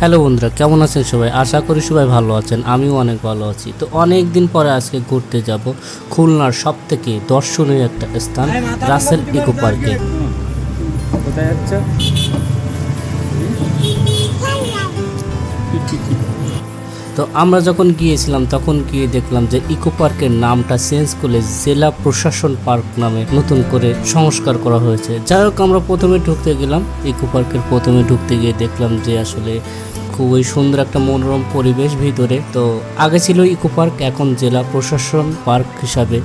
Hello বন্ধুরা কেমন আছেন সবাই? আশা করি সবাই ভালো আছেন আমিও অনেক ভালো আছি। তো অনেক দিন পরে আজকে ঘুরতে যাব খুলনার সব থেকে দর্শনীয় একটা স্থান রাসেল ইকো পার্কে। তো আমরা যখন গিয়েছিলাম তখন গিয়ে দেখলাম যে ইকো পার্কের নামটা চেঞ্জ করে জেলা প্রশাসন পার্ক নামে নতুন করে সংস্কার করা হয়েছে। যাই হোক আমরা প্রথমে ঢুকতে গেলাম ইকো পার্কের প্রথমে ঢুকতে গিয়ে দেখলাম যে আসলে খুবই সুন্দর একটা মনোরম পরিবেশ ভিতরে। তো আগে ছিল ইকো পার্ক, এখন জেলা প্রশাসন পার্ক হিসাবে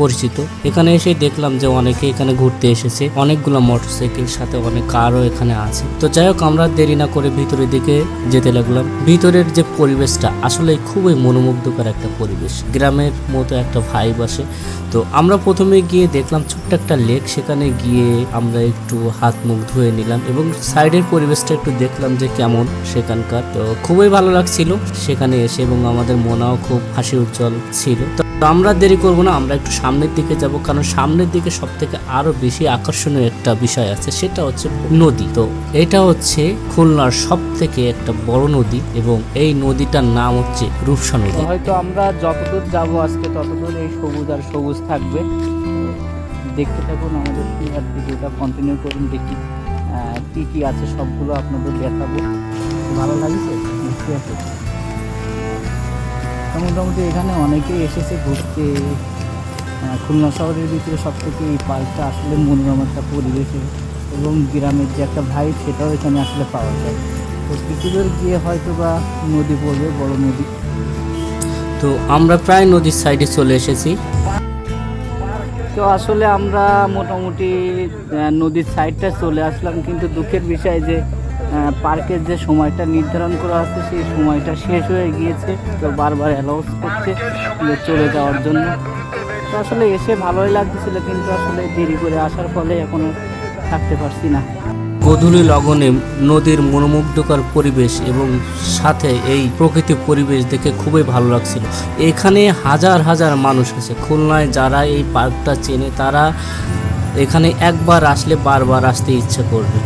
পরিচিত। এখানে এসে দেখলাম যে অনেকে এখানে ঘুরতে এসেছে। অনেকগুলো মোটরসাইকেল সাথে অনেক কারও এখানে আছে। তো যাই হোক, আমরা দেরি না করে ভিতরের দিকে যেতে লাগলাম। ভিতরের যে পরিবেশটা আসলে খুবই মনোমুগ্ধকর একটা পরিবেশ। গ্রামের মতো একটা ভাইব আসে। তো আমরা প্রথমে গিয়ে দেখলাম ছোট্ট একটা লেক সেখানে গিয়ে আমরা একটু হাত মুখ ধুয়ে নিলাম এবং সাইডের পরিবেশটা একটু দেখলাম যে কেমন সেখানকার। তো খুবই ভালো লাগছিল সেখানে এসে এবং আমাদের মনাও খুব হাসি উজ্জ্বল ছিল। তো আমরা দেরি করব না, আমরা একটু সামনের দিকে যাব, কারণ সামনের দিকে সব থেকে আরও বেশি আকর্ষণীয় একটা বিষয় আছে, সেটা হচ্ছে নদী। তো এটা হচ্ছে খুলনার সব থেকে একটা বড় নদী এবং এই নদীটার নাম হচ্ছে রূপসা নদী। হয়তো আমরা যতদূর যাব আজকে ততদূর এই সবুজ আর সবুজ থাকবে। দেখতে থাকুন আমাদের ভিডিওটা কন্টিনিউ করুন, দেখি কি কি আছে, সবগুলো আপনাদের দেখাবো। ভালো লাগছে? তো মোটামুটি এখানে অনেকেই এসেছে ঘুরতে। খুলনা শহরের ভিতরে সব থেকে এই পার্কটা আসলে মনোরম একটা পরিবেশে। এবং গ্রামের যে একটা ভাই সেটাও এখানে আসলে পাওয়া যায়। তো কিছু দূর গিয়ে হয়তো বা নদী পড়বে বড় নদী। তো আমরা প্রায় নদীর সাইডে চলে এসেছি। তো আসলে আমরা মোটামুটি নদীর সাইডটা চলে আসলাম। কিন্তু দুঃখের বিষয় যে পার্কের যে সময়টা নির্ধারণ করা আছে সেই সময়টা শেষ হয়ে গিয়েছে। তো বারবার অ্যালাউন্স করছে চলে যাওয়ার জন্য। তো আসলে এসে ভালোই লাগতেছিল, কিন্তু আসলে দেরি করে আসার ফলে এখনও থাকতে পারছি না। গধূলি লগনে নদীর মনোমুগ্ধকর পরিবেশ এবং সাথে এই প্রকৃতি পরিবেশ দেখে খুবই ভালো লাগছিল। এখানে হাজার হাজার মানুষ আছে। খুলনায় যারা এই পার্কটা চেনে, তারা এখানে একবার আসলে বারবার আসতে ইচ্ছে করবে।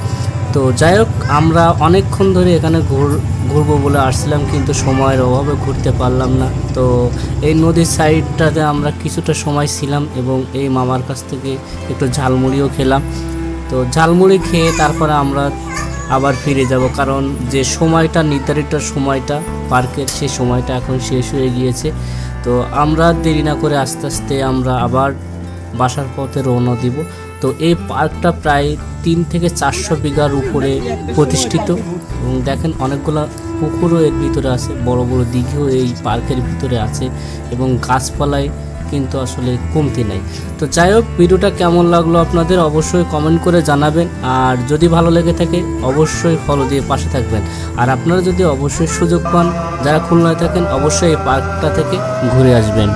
তো যাই হোক, আমরা অনেকক্ষণ ধরে এখানে ঘুর ঘুরবো বলে আসছিলাম, কিন্তু সময়ের অভাবে ঘুরতে পারলাম না। তো এই নদীর সাইডটাতে আমরা কিছুটা সময় ছিলাম এবং এই মামার কাছ থেকে একটু ঝালমুড়িও খেলাম। তো ঝালমুড়ি খেয়ে তারপরে আমরা আবার ফিরে যাব, কারণ যে সময়টা, নির্ধারিত সময়টা, পার্কের সেই সময়টা এখন শেষ হয়ে গিয়েছে। তো আমরা দেরি না করে আস্তে আস্তে আমরা আবার বাসার পথে রওনা দিব। তো এই পার্কটা প্রায় তিন থেকে চারশো বিঘার উপরে প্রতিষ্ঠিত। এবং দেখেন অনেকগুলো পুকুরও এর ভিতরে আছে, বড় বড় দিঘিও এই পার্কের ভিতরে আছে এবং গাছপালায় কিন্তু আসলে কমতি নাই। তো যাই হোক, ভিডিওটা কেমন লাগল আপনাদের অবশ্যই কমেন্ট করে জানাবেন। আর যদি ভালো লেগে থাকে, অবশ্যই ফলো দিয়ে পাশে থাকবেন। আর আপনারা যদি অবশ্যই সুযোগ পান, যারা খুলনায় থাকেন, অবশ্যই এই পার্কটা থেকে ঘুরে আসবেন।